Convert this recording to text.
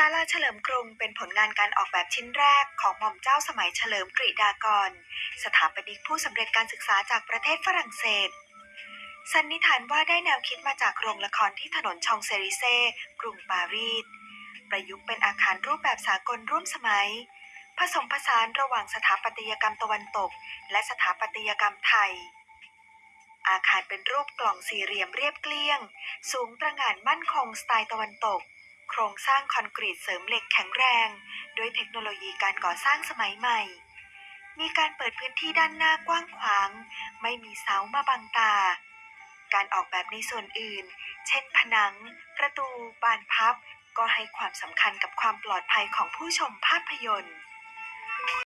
ซาลาเฉลิมกรุงเป็นผลงานการออกแบบชิ้นแรกของหม่อมเจ้าสมัยเฉลิมกฤดากร สถาปนิกผู้สำเร็จการศึกษาจากประเทศฝรั่งเศส สันนิษฐานว่าได้แนวคิดมาจากโรงละครที่ถนนชองเซริเซ่กรุงปารีส ประยุกต์เป็นอาคารรูปแบบสากลร่วมสมัย ผสมผสานระหว่างสถาปัตยกรรมตะวันตก และสถาปัตยกรรมไทย อาคารเป็นรูปกล่องสี่เหลี่ยมเรียบเกลี้ยง สูงตระหง่านมั่นคงสไตล์ตะวันตก โครงสร้างคอนกรีตเสริมเหล็กแข็งแรง ด้วยเทคโนโลยีการก่อสร้างสมัยใหม่ มีการเปิดพื้นที่ด้านหน้ากว้างขวาง ไม่มีเสามาบังตา การออกแบบในส่วนอื่น เช่น ผนัง ประตู บานพับ ก็ให้ความสำคัญกับความปลอดภัยของผู้ชมภาพยนตร์